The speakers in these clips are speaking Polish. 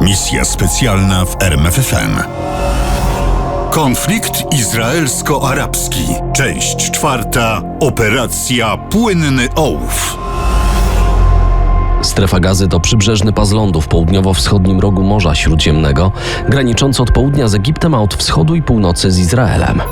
Misja specjalna w RMFFM. Konflikt izraelsko-arabski. Część czwarta. Operacja Płynny Ołów. Strefa gazy to przybrzeżny pas lądu w południowo-wschodnim rogu Morza Śródziemnego, graniczący od południa z Egiptem, a od wschodu i północy z Izraelem.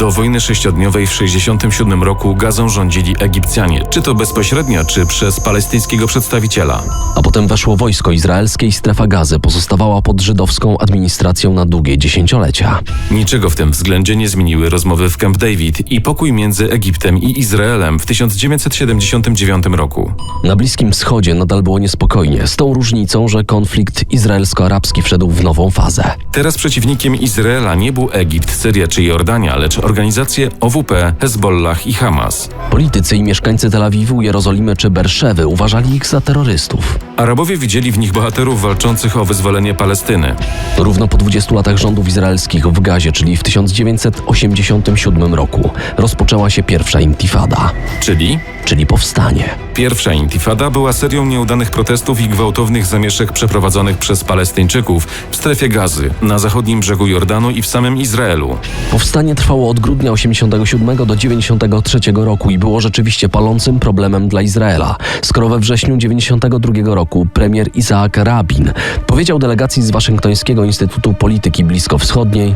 Do wojny sześciodniowej w 67 roku gazą rządzili Egipcjanie, czy to bezpośrednio, czy przez palestyńskiego przedstawiciela. A potem weszło wojsko izraelskie i strefa gazy pozostawała pod żydowską administracją na długie dziesięciolecia. Niczego w tym względzie nie zmieniły rozmowy w Camp David i pokój między Egiptem i Izraelem w 1979 roku. Na Bliskim Wschodzie nadal było niespokojnie, z tą różnicą, że konflikt izraelsko-arabski wszedł w nową fazę. Teraz przeciwnikiem Izraela nie był Egipt, Syria czy Jordania, lecz organizacje OWP, Hezbollah i Hamas. Politycy i mieszkańcy Tel Awiwu, Jerozolimy czy Berszewy uważali ich za terrorystów. Arabowie widzieli w nich bohaterów walczących o wyzwolenie Palestyny. Równo po 20 latach rządów izraelskich w Gazie, czyli w 1987 roku, rozpoczęła się pierwsza intifada, Czyli czyli powstanie. Pierwsza intifada była serią nieudanych protestów i gwałtownych zamieszek przeprowadzonych przez Palestyńczyków w strefie gazy, na zachodnim brzegu Jordanu i w samym Izraelu. Powstanie trwało od grudnia 87 do 93 roku i było rzeczywiście palącym problemem dla Izraela, skoro we wrześniu 92 roku premier Isaac Rabin powiedział delegacji z Waszyngtońskiego Instytutu Polityki Bliskowschodniej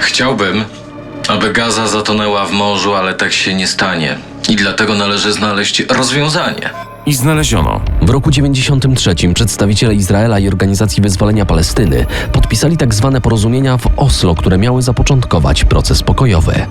Chciałbym, aby Gaza zatonęła w morzu, ale tak się nie stanie. I dlatego należy znaleźć rozwiązanie. I znaleziono. W roku 93 przedstawiciele Izraela i Organizacji Wyzwolenia Palestyny podpisali tak zwane porozumienia w Oslo, które miały zapoczątkować proces pokojowy.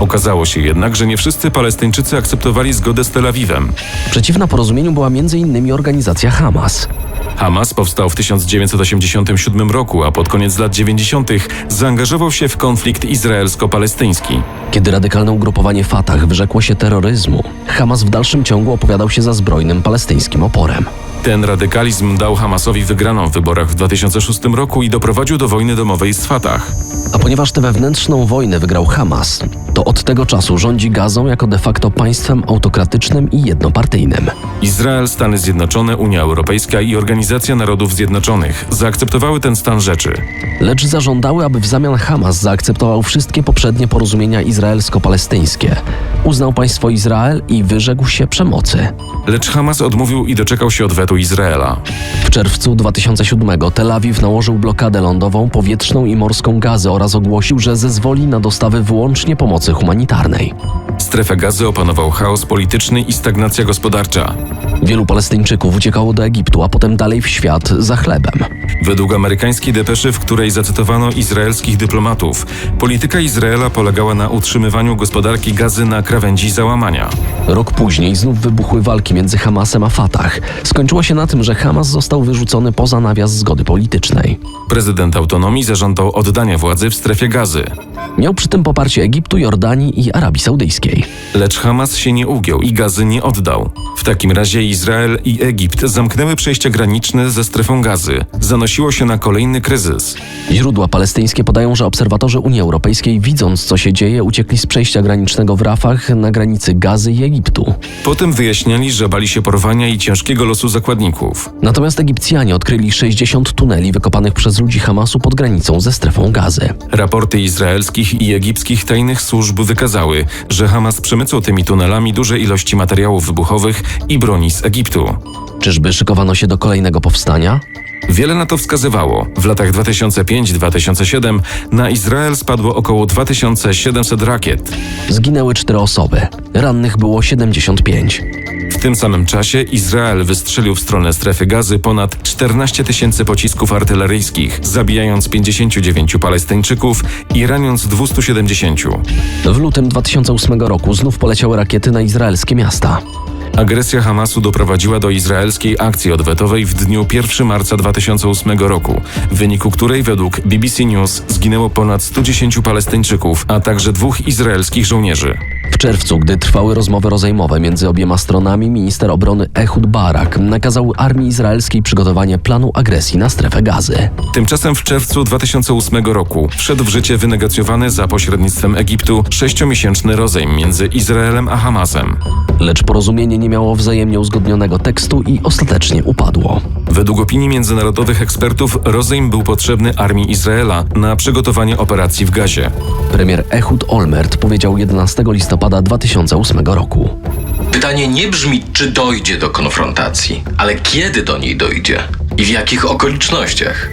Okazało się jednak, że nie wszyscy Palestyńczycy akceptowali zgodę z Tel Awiwem. Przeciwna porozumieniu była m.in. organizacja Hamas. Hamas powstał w 1987 roku, a pod koniec lat 90. zaangażował się w konflikt izraelsko-palestyński. Kiedy radykalne ugrupowanie Fatah wyrzekło się terroryzmu, Hamas w dalszym ciągu opowiadał się za zbrojnym palestyńskim oporem. them. Ten radykalizm dał Hamasowi wygraną w wyborach w 2006 roku i doprowadził do wojny domowej z Fatah. A ponieważ tę wewnętrzną wojnę wygrał Hamas, to od tego czasu rządzi Gazą jako de facto państwem autokratycznym i jednopartyjnym. Izrael, Stany Zjednoczone, Unia Europejska i Organizacja Narodów Zjednoczonych zaakceptowały ten stan rzeczy. Lecz zażądały, aby w zamian Hamas zaakceptował wszystkie poprzednie porozumienia izraelsko-palestyńskie. Uznał państwo Izrael i wyrzekł się przemocy. Lecz Hamas odmówił i doczekał się odwetu Izraela. W czerwcu 2007 Tel Awiw nałożył blokadę lądową, powietrzną i morską gazy oraz ogłosił, że zezwoli na dostawy wyłącznie pomocy humanitarnej. Strefę gazy opanował chaos polityczny i stagnacja gospodarcza. Wielu Palestyńczyków uciekało do Egiptu, a potem dalej w świat za chlebem. Według amerykańskiej depeszy, w której zacytowano izraelskich dyplomatów, polityka Izraela polegała na utrzymywaniu gospodarki gazy na krawędzi załamania. Rok później znów wybuchły walki między Hamasem a Fatah. Skończyło się na tym, że Hamas został wyrzucony poza nawias zgody politycznej. Prezydent autonomii zażądał oddania władzy w strefie gazy. Miał przy tym poparcie Egiptu, Jordanii i Arabii Saudyjskiej. Lecz Hamas się nie ugiął i gazy nie oddał. W takim razie Izrael i Egipt zamknęły przejścia graniczne ze strefą gazy. Zanosiło się na kolejny kryzys. Źródła palestyńskie podają, że obserwatorzy Unii Europejskiej, widząc co się dzieje, uciekli z przejścia granicznego w Rafach na granicy Gazy i Egiptu. Potem wyjaśniali, że bali się porwania i ciężkiego losu zakładników. Natomiast Egipcjanie odkryli 60 tuneli wykopanych przez ludzi Hamasu pod granicą ze strefą gazy. Raporty izraelskich i egipskich tajnych służb wykazały, że Hamas przemycał tymi tunelami duże ilości materiałów wybuchowych i broni z Egiptu. Czyżby szykowano się do kolejnego powstania? Wiele na to wskazywało. W latach 2005-2007 na Izrael spadło około 2700 rakiet. Zginęły cztery osoby, rannych było 75. W tym samym czasie Izrael wystrzelił w stronę strefy gazy ponad 14 tysięcy pocisków artyleryjskich, zabijając 59 Palestyńczyków i raniąc 270. W lutym 2008 roku znów poleciały rakiety na izraelskie miasta. Agresja Hamasu doprowadziła do izraelskiej akcji odwetowej w dniu 1 marca 2008 roku, w wyniku której według BBC News zginęło ponad 110 Palestyńczyków, a także dwóch izraelskich żołnierzy. W czerwcu, gdy trwały rozmowy rozejmowe między obiema stronami, minister obrony Ehud Barak nakazał armii izraelskiej przygotowanie planu agresji na strefę gazy. Tymczasem w czerwcu 2008 roku wszedł w życie wynegocjowany za pośrednictwem Egiptu sześciomiesięczny rozejm między Izraelem a Hamasem. Lecz porozumienie nie miało wzajemnie uzgodnionego tekstu i ostatecznie upadło. Według opinii międzynarodowych ekspertów rozejm był potrzebny armii Izraela na przygotowanie operacji w Gazie. Premier Ehud Olmert powiedział 11 listopada 2008 roku. Pytanie nie brzmi, czy dojdzie do konfrontacji, ale kiedy do niej dojdzie i w jakich okolicznościach.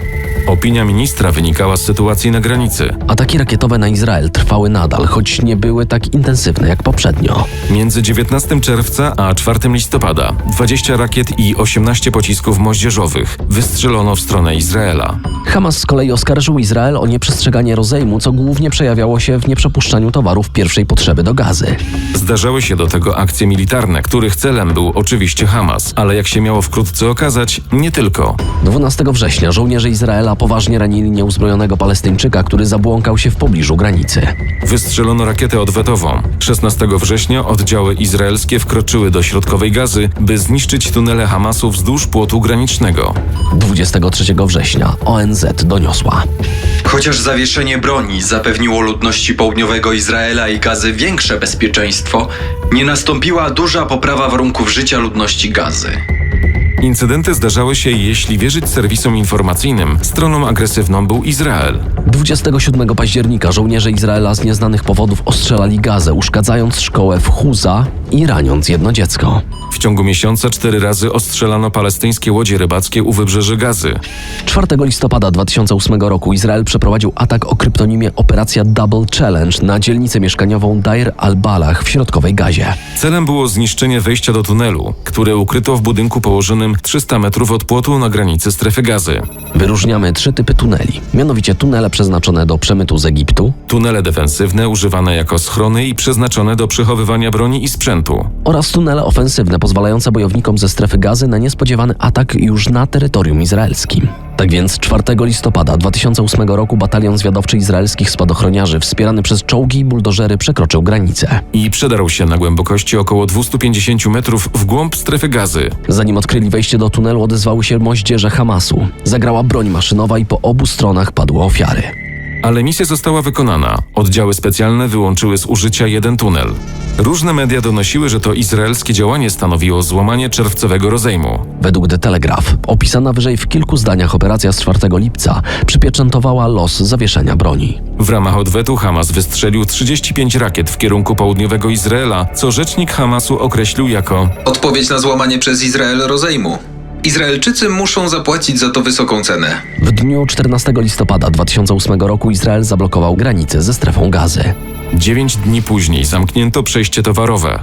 Opinia ministra wynikała z sytuacji na granicy. Ataki rakietowe na Izrael trwały nadal, choć nie były tak intensywne jak poprzednio. Między 19 czerwca a 4 listopada 20 rakiet i 18 pocisków moździerzowych wystrzelono w stronę Izraela. Hamas z kolei oskarżył Izrael o nieprzestrzeganie rozejmu, co głównie przejawiało się w nieprzepuszczaniu towarów pierwszej potrzeby do gazy. Zdarzały się do tego akcje militarne, których celem był oczywiście Hamas, ale jak się miało wkrótce okazać, nie tylko. 12 września żołnierze Izraela poważnie ranili nieuzbrojonego Palestyńczyka, który zabłąkał się w pobliżu granicy. Wystrzelono rakietę odwetową. 16 września oddziały izraelskie wkroczyły do środkowej gazy, by zniszczyć tunele Hamasu wzdłuż płotu granicznego. 23 września ONZ doniosła. Chociaż zawieszenie broni zapewniło ludności południowego Izraela i Gazy większe bezpieczeństwo, nie nastąpiła duża poprawa warunków życia ludności Gazy. Incydenty zdarzały się, jeśli wierzyć serwisom informacyjnym, stroną agresywną był Izrael. 27 października żołnierze Izraela z nieznanych powodów ostrzelali gazę, uszkadzając szkołę w Huza i raniąc jedno dziecko. W ciągu miesiąca cztery razy ostrzelano palestyńskie łodzie rybackie u wybrzeży Gazy. 4 listopada 2008 roku Izrael przeprowadził atak o kryptonimie Operacja Double Challenge na dzielnicę mieszkaniową Dair al-Balach w środkowej Gazie. Celem było zniszczenie wejścia do tunelu, które ukryto w budynku położonym 300 metrów od płotu na granicy strefy gazy. Wyróżniamy trzy typy tuneli, mianowicie tunele przeznaczone do przemytu z Egiptu Tunele defensywne używane jako schrony i przeznaczone do przechowywania broni i sprzętu. oraz tunele ofensywne pozwalające bojownikom ze strefy gazy na niespodziewany atak już na terytorium izraelskim. Tak więc 4 listopada 2008 roku batalion zwiadowczy izraelskich spadochroniarzy wspierany przez czołgi i buldożery przekroczył granicę. I przedarł się na głębokości około 250 metrów w głąb strefy gazy. Zanim odkryli wejście do tunelu, odezwały się moździerze Hamasu. Zagrała broń maszynowa i po obu stronach padły ofiary. Ale misja została wykonana. Oddziały specjalne wyłączyły z użycia jeden tunel. Różne media donosiły, że to izraelskie działanie stanowiło złamanie czerwcowego rozejmu. Według The Telegraph, opisana wyżej w kilku zdaniach operacja z 4 lipca przypieczętowała los zawieszenia broni. W ramach odwetu Hamas wystrzelił 35 rakiet w kierunku południowego Izraela, co rzecznik Hamasu określił jako Odpowiedź na złamanie przez Izrael rozejmu. Izraelczycy muszą zapłacić za to wysoką cenę. W dniu 14 listopada 2008 roku Izrael zablokował granicę ze strefą gazy. 9 dni później zamknięto przejście towarowe.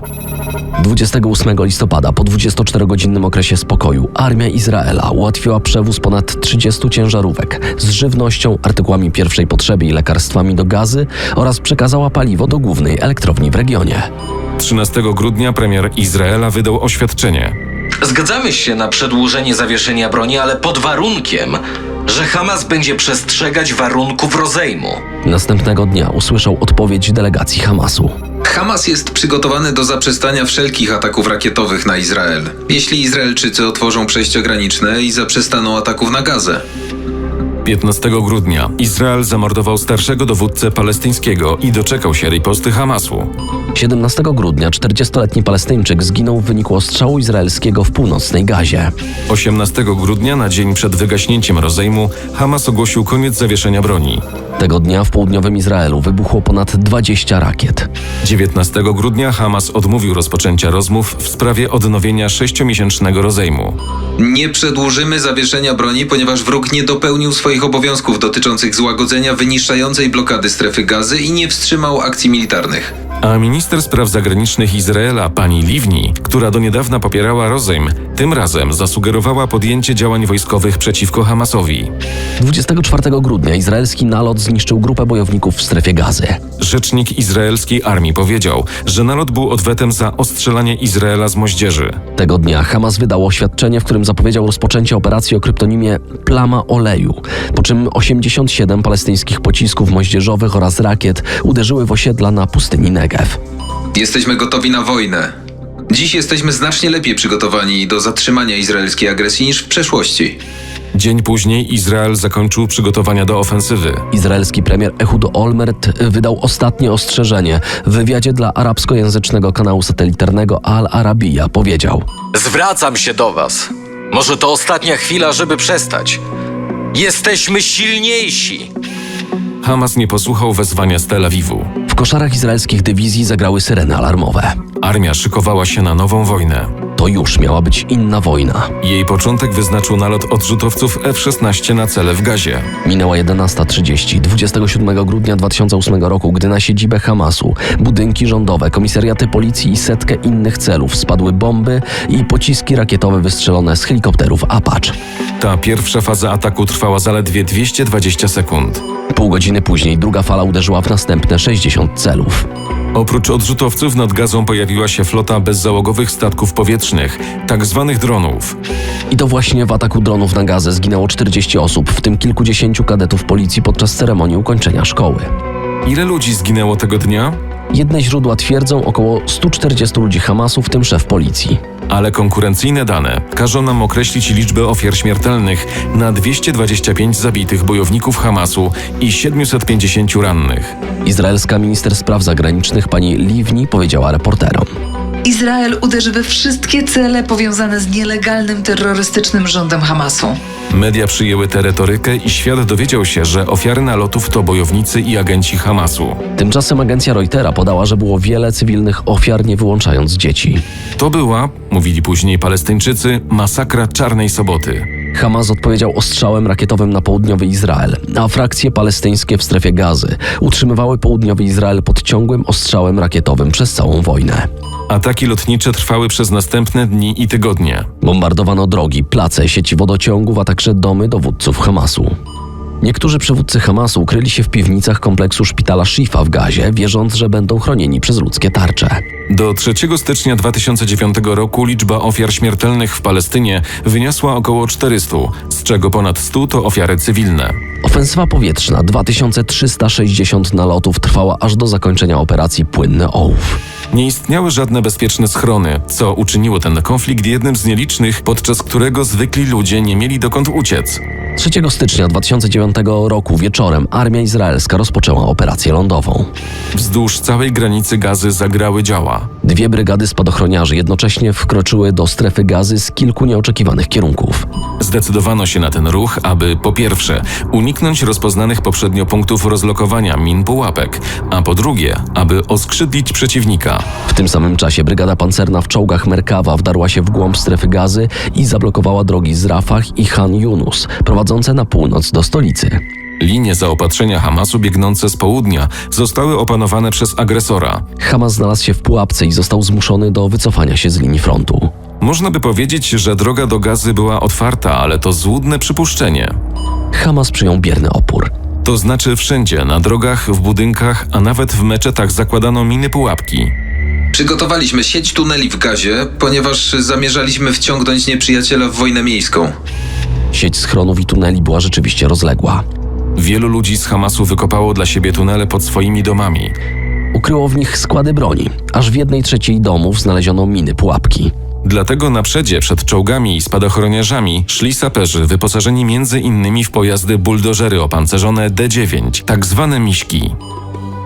28 listopada, po 24-godzinnym okresie spokoju, armia Izraela ułatwiła przewóz ponad 30 ciężarówek z żywnością, artykułami pierwszej potrzeby i lekarstwami do gazy oraz przekazała paliwo do głównej elektrowni w regionie. 13 grudnia premier Izraela wydał oświadczenie. Zgadzamy się na przedłużenie zawieszenia broni, ale pod warunkiem, że Hamas będzie przestrzegać warunków rozejmu. Następnego dnia usłyszał odpowiedź delegacji Hamasu. Hamas jest przygotowany do zaprzestania wszelkich ataków rakietowych na Izrael, jeśli Izraelczycy otworzą przejścia graniczne i zaprzestaną ataków na Gazę. 15 grudnia Izrael zamordował starszego dowódcę palestyńskiego i doczekał się riposty Hamasu. 17 grudnia 40-letni Palestyńczyk zginął w wyniku ostrzału izraelskiego w północnej Gazie. 18 grudnia, na dzień przed wygaśnięciem rozejmu, Hamas ogłosił koniec zawieszenia broni. Tego dnia w południowym Izraelu wybuchło ponad 20 rakiet. 19 grudnia Hamas odmówił rozpoczęcia rozmów w sprawie odnowienia sześciomiesięcznego rozejmu. Nie przedłużymy zawieszenia broni, ponieważ wróg nie dopełnił swoich obowiązków dotyczących złagodzenia wyniszczającej blokady strefy gazy i nie wstrzymał akcji militarnych. A minister spraw zagranicznych Izraela, pani Livni, która do niedawna popierała rozejm, tym razem zasugerowała podjęcie działań wojskowych przeciwko Hamasowi. 24 grudnia izraelski nalot zniszczył grupę bojowników w strefie gazy. Rzecznik izraelskiej armii powiedział, że nalot był odwetem za ostrzelanie Izraela z moździerzy. Tego dnia Hamas wydał oświadczenie, w którym zapowiedział rozpoczęcie operacji o kryptonimie Plama Oleju, po czym 87 palestyńskich pocisków moździerzowych oraz rakiet uderzyły w osiedla na pustyni Negev. Jesteśmy gotowi na wojnę. Dziś jesteśmy znacznie lepiej przygotowani do zatrzymania izraelskiej agresji niż w przeszłości. Dzień później Izrael zakończył przygotowania do ofensywy. Izraelski premier Ehud Olmert wydał ostatnie ostrzeżenie. W wywiadzie dla arabskojęzycznego kanału satelitarnego Al Arabiya powiedział: Zwracam się do was. Może to ostatnia chwila, żeby przestać. Jesteśmy silniejsi. Hamas nie posłuchał wezwania z Tel Awiwu. W koszarach izraelskich dywizji zagrały syreny alarmowe. Armia szykowała się na nową wojnę. To już miała być inna wojna. Jej początek wyznaczył nalot odrzutowców F-16 na cele w Gazie. Minęła 11.30 27 grudnia 2008 roku, gdy na siedzibę Hamasu, budynki rządowe, komisariaty policji i setkę innych celów spadły bomby i pociski rakietowe wystrzelone z helikopterów Apache. Ta pierwsza faza ataku trwała zaledwie 220 sekund. Pół godziny później druga fala uderzyła w następne 60 celów. Oprócz odrzutowców nad Gazą pojawiła się flota bezzałogowych statków powietrznych, tak zwanych dronów. I to właśnie w ataku dronów na Gazę zginęło 40 osób, w tym kilkudziesięciu kadetów policji podczas ceremonii ukończenia szkoły. Ile ludzi zginęło tego dnia? Jedne źródła twierdzą około 140 ludzi Hamasu, w tym szef policji. Ale konkurencyjne dane każą nam określić liczbę ofiar śmiertelnych na 225 zabitych bojowników Hamasu i 750 rannych. Izraelska minister spraw zagranicznych pani Livni powiedziała reporterom. Izrael uderzy we wszystkie cele powiązane z nielegalnym terrorystycznym rządem Hamasu. Media przyjęły tę retorykę i świat dowiedział się, że ofiary nalotów to bojownicy i agenci Hamasu. Tymczasem agencja Reutera podała, że było wiele cywilnych ofiar, nie wyłączając dzieci. To była, mówili później Palestyńczycy, masakra Czarnej Soboty. Hamas odpowiedział ostrzałem rakietowym na południowy Izrael, a frakcje palestyńskie w strefie gazy utrzymywały południowy Izrael pod ciągłym ostrzałem rakietowym przez całą wojnę. Ataki lotnicze trwały przez następne dni i tygodnie. Bombardowano drogi, place, sieci wodociągów, a także domy dowódców Hamasu. Niektórzy przywódcy Hamasu ukryli się w piwnicach kompleksu szpitala Shifa w Gazie, wierząc, że będą chronieni przez ludzkie tarcze. Do 3 stycznia 2009 roku liczba ofiar śmiertelnych w Palestynie wyniosła około 400, z czego ponad 100 to ofiary cywilne. Ofensywa powietrzna 2360 nalotów trwała aż do zakończenia operacji Płynny Ołów. Nie istniały żadne bezpieczne schrony, co uczyniło ten konflikt jednym z nielicznych, podczas którego zwykli ludzie nie mieli dokąd uciec. 3 stycznia 2009 roku wieczorem armia izraelska rozpoczęła operację lądową. Wzdłuż całej granicy gazy zagrały działa. Dwie brygady spadochroniarzy jednocześnie wkroczyły do strefy gazy z kilku nieoczekiwanych kierunków. Zdecydowano się na ten ruch, aby po pierwsze uniknąć rozpoznanych poprzednio punktów rozlokowania min pułapek, a po drugie, aby oskrzydlić przeciwnika. W tym samym czasie brygada pancerna w czołgach Merkawa wdarła się w głąb strefy gazy i zablokowała drogi z Rafah i Han Yunus, prowadzące na północ do stolicy. Linie zaopatrzenia Hamasu biegnące z południa zostały opanowane przez agresora. Hamas znalazł się w pułapce i został zmuszony do wycofania się z linii frontu. Można by powiedzieć, że droga do gazy była otwarta, ale to złudne przypuszczenie. Hamas przyjął bierny opór. To znaczy wszędzie, na drogach, w budynkach, a nawet w meczetach zakładano miny pułapki. Przygotowaliśmy sieć tuneli w gazie, ponieważ zamierzaliśmy wciągnąć nieprzyjaciela w wojnę miejską. Sieć schronów i tuneli była rzeczywiście rozległa. Wielu ludzi z Hamasu wykopało dla siebie tunele pod swoimi domami. Ukryło w nich składy broni. Aż w jednej trzeciej domów znaleziono miny pułapki. Dlatego na przedzie przed czołgami i spadochroniarzami szli saperzy wyposażeni między innymi w pojazdy buldożery opancerzone D9, tak zwane miśki.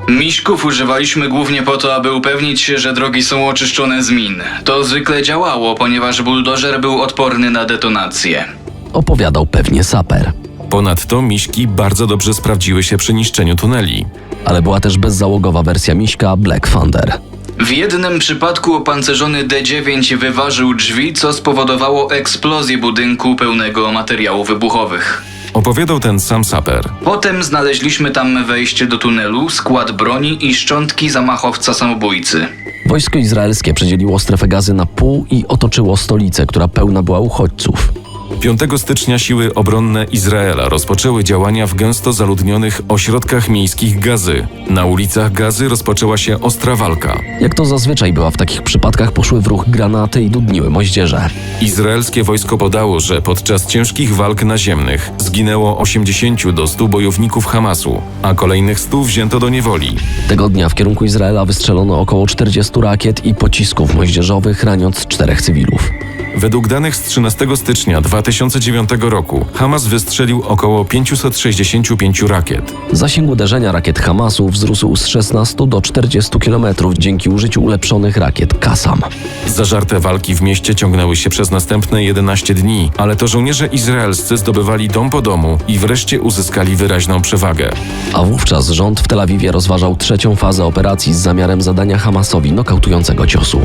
Miśków używaliśmy głównie po to, aby upewnić się, że drogi są oczyszczone z min. To zwykle działało, ponieważ buldożer był odporny na detonację. Opowiadał pewnie saper. Ponadto miśki bardzo dobrze sprawdziły się przy niszczeniu tuneli. Ale była też bezzałogowa wersja miśka Black Thunder. W jednym przypadku opancerzony D9 wyważył drzwi, co spowodowało eksplozję budynku pełnego materiałów wybuchowych. Opowiadał ten sam saper. Potem znaleźliśmy tam wejście do tunelu, skład broni i szczątki zamachowca samobójcy. Wojsko izraelskie przedzieliło strefę gazy na pół i otoczyło stolicę, która pełna była uchodźców. 5 stycznia siły obronne Izraela rozpoczęły działania w gęsto zaludnionych ośrodkach miejskich Gazy. Na ulicach Gazy rozpoczęła się ostra walka. Jak to zazwyczaj bywa w takich przypadkach, poszły w ruch granaty i dudniły moździerze. Izraelskie wojsko podało, że podczas ciężkich walk naziemnych zginęło 80 do 100 bojowników Hamasu, a kolejnych 100 wzięto do niewoli. Tego dnia w kierunku Izraela wystrzelono około 40 rakiet i pocisków moździerzowych, raniąc czterech cywilów. Według danych z 13 stycznia 2009 roku Hamas wystrzelił około 565 rakiet. Zasięg uderzenia rakiet Hamasu wzrósł z 16 do 40 km dzięki użyciu ulepszonych rakiet Kasam. Zażarte walki w mieście ciągnęły się przez następne 11 dni, ale to żołnierze izraelscy zdobywali dom po domu i wreszcie uzyskali wyraźną przewagę. A wówczas rząd w Tel Awiwie rozważał trzecią fazę operacji z zamiarem zadania Hamasowi nokautującego ciosu.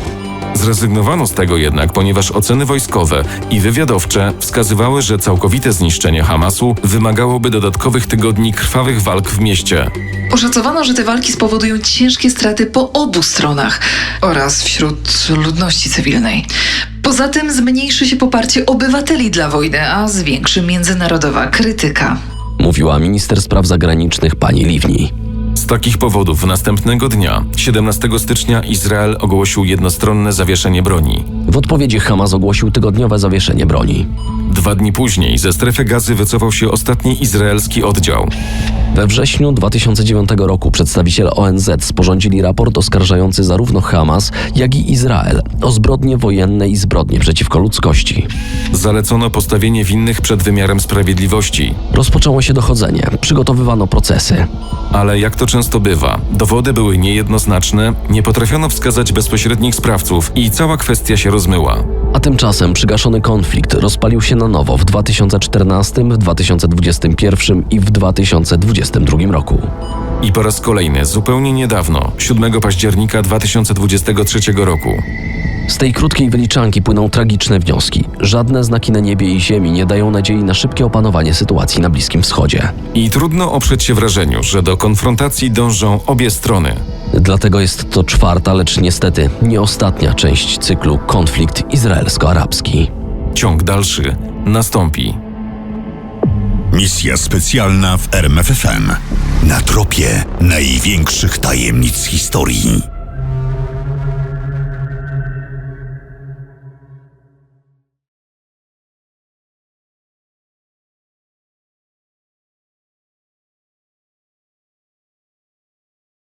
Zrezygnowano z tego jednak, ponieważ oceny wojskowe i wywiadowcze wskazywały, że całkowite zniszczenie Hamasu wymagałoby dodatkowych tygodni krwawych walk w mieście. Oszacowano, że te walki spowodują ciężkie straty po obu stronach oraz wśród ludności cywilnej. Poza tym zmniejszy się poparcie obywateli dla wojny, a zwiększy międzynarodowa krytyka. Mówiła minister spraw zagranicznych pani Livni. Z takich powodów następnego dnia, 17 stycznia, Izrael ogłosił jednostronne zawieszenie broni. W odpowiedzi Hamas ogłosił tygodniowe zawieszenie broni. Dwa dni później ze strefy gazy wycofał się ostatni izraelski oddział. We wrześniu 2009 roku przedstawiciele ONZ sporządzili raport oskarżający zarówno Hamas, jak i Izrael o zbrodnie wojenne i zbrodnie przeciwko ludzkości. Zalecono postawienie winnych przed wymiarem sprawiedliwości. Rozpoczęło się dochodzenie, przygotowywano procesy. Ale jak to często bywa, dowody były niejednoznaczne, nie potrafiono wskazać bezpośrednich sprawców i cała kwestia się rozmyła. A tymczasem przygaszony konflikt rozpalił się na nowo w 2014, w 2021 i w 2022 roku. I po raz kolejny, zupełnie niedawno, 7 października 2023 roku, Z tej krótkiej wyliczanki płyną tragiczne wnioski. Żadne znaki na niebie i ziemi nie dają nadziei na szybkie opanowanie sytuacji na Bliskim Wschodzie. I trudno oprzeć się wrażeniu, że do konfrontacji dążą obie strony. Dlatego jest to czwarta, lecz niestety nie ostatnia część cyklu konflikt izraelsko-arabski. Ciąg dalszy nastąpi. Misja specjalna w RMFFM. Na tropie największych tajemnic historii.